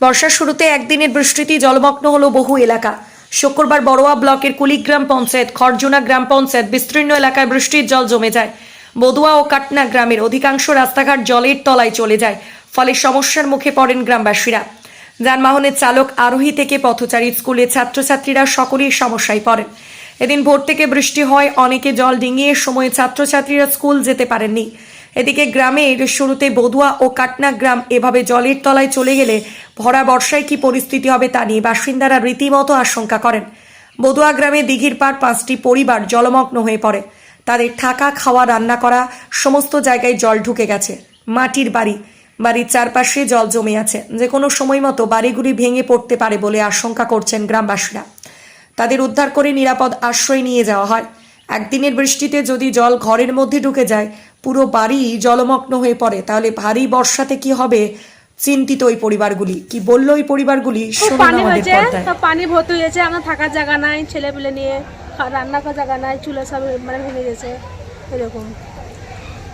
বর্ষার শুরুতে একদিনের বৃষ্টিতে জলমগ্ন হলো বহু এলাকা। শুক্রবার বড়োয়া ব্লকের কুলিগ্রাম পঞ্চায়েত খরজুনা গ্রাম পঞ্চায়েত বিস্তীর্ণ এলাকায় বৃষ্টির জল জমে যায়। বদুয়া ও কাটনা গ্রামের অধিকাংশ রাস্তাঘাট জলের তলায় চলে যায়, ফলে সমস্যার মুখে পড়েন গ্রামবাসীরা। যানবাহনের চালক আরোহী থেকে পথচারী, স্কুলের ছাত্রছাত্রীরা সকলেই সমস্যায় পড়েন। এদিন ভোর থেকে বৃষ্টি হয়, অনেকে জল ডিঙিয়ে সময়ে ছাত্রছাত্রীরা স্কুল যেতে পারেননি। এদিকে গ্রামের শুরুতে বদুয়া ও কাটনা গ্রাম এভাবে জলের তলায় চলে গেলে ভরা বর্ষায় কি পরিস্থিতি হবে তা নিয়ে বাসিন্দারা রীতিমতো আশঙ্কা করেন। বদুয়া গ্রামে দিঘির পাড় পাঁচটি পরিবার জলমগ্ন হয়ে পড়ে। তাদের থাকা, খাওয়া, রান্না করা সমস্ত জায়গায় জল ঢুকে গেছে। মাটির বাড়ি, বাড়ির চারপাশে জল জমে আছে। যে কোনো সময় মতো বাড়িগুলি ভেঙে পড়তে পারে বলে আশঙ্কা করছেন গ্রামবাসীরা। তাদের উদ্ধার করে নিরাপদ আশ্রয় নিয়ে যাওয়া হয়। একদিনের বৃষ্টিতে যদি জল ঘরের মধ্যে ঢুকে যায় পুরো বাড়ি জলমগ্ন হয়ে পড়ে। তাহলে ভারী বর্ষাতে কি হবে? চিন্তিত ওই পরিবারগুলি। কি বলল ওই পরিবারগুলি? পানি হয়েছে পানি ভর্তি হয়েছে আমার থাকার জায়গা নাই ছেলে পেলে নিয়ে রান্না করার জায়গা নাই চুলা সব মানে ভেঙে গেছে এরকম।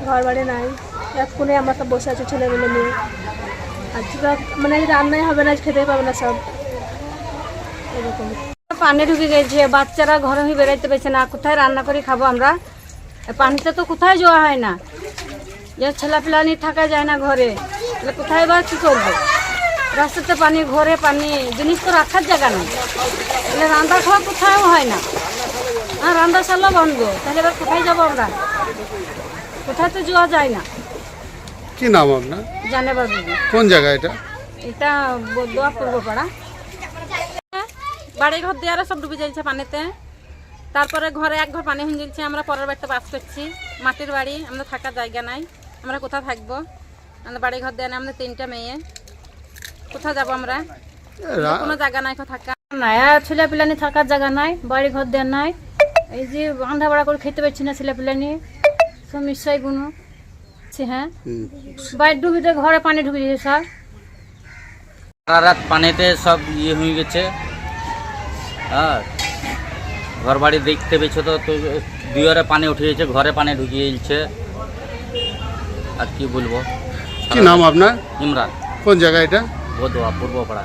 ঘর বাড়ি নাই এক কোণে আমরা সব বসে আছি ছেলে পেলে নিয়ে আর চুলা মানে রান্নাই হবে না খেতে পাবে না সব। এরকম। পানি ঢুকে গেছে বাচ্চারা ঘরে হয়ে বেরোতে পারছে না কোথায় রান্না করে খাব আমরা? পানিতে তো কোথায় যাওয়া হয় না। যে নিয়ে থাকা যায় না ঘরে তাহলে কোথায় বা কী করব? রাস্তাতে পানি ঘরে পানি জিনিস তো রাখার জায়গা নেই। তাহলে রান্না খাওয়া কোথাও হয় না। হ্যাঁ রান্না চালও বন্ধ তাহলে এবার কোথায় যাব আমরা? কোথায় তো যাওয়া যায় না। কি নাম আপনার? জানে বাবু। কোন জায়গা এটা? এটা দোয়া পূর্ব পাড়া বাড়ি ঘর দেওয়ারা সব ডুবে যাচ্ছে পানিতে। তারপরে ঘরে এক ঘর পানি হয়ে যাচ্ছে আমরা পরের বাড়িতে বাস করছি। মাটির বাড়ি আমরা থাকার জায়গা নাই আমরা কোথায় থাকব? আমরা বাড়ি ঘর দেওয়া নাই আমাদের তিনটা মেয়ে। কোথায় যাব আমরা? কোনো জায়গা নাই থাকা নাই ছেলে পিলানি থাকার জায়গা নাই বাড়ি ঘর দেওয়া নাই। এই যে রান্না বাড়া করে খেতে পারছি না ছেলে পিলানি সব নিশ্চয় গুনো হ্যাঁ। বাড়ির ডুবিতে ঘরে পানি ঢুকে যাচ্ছে স্যার। সারা রাত পানিতে সব ইয়ে হয়ে গেছে। আর ঘর বাড়ি দেখতে পেয়েছ তো তো দুয়ারে পানি উঠিয়েছে ঘরে পানি ঢুকিয়ে এলছে আর কি বলব? কি নাম আপনার? ইমরান। কোন জায়গা এটা? বোধ পূর্বপাড়া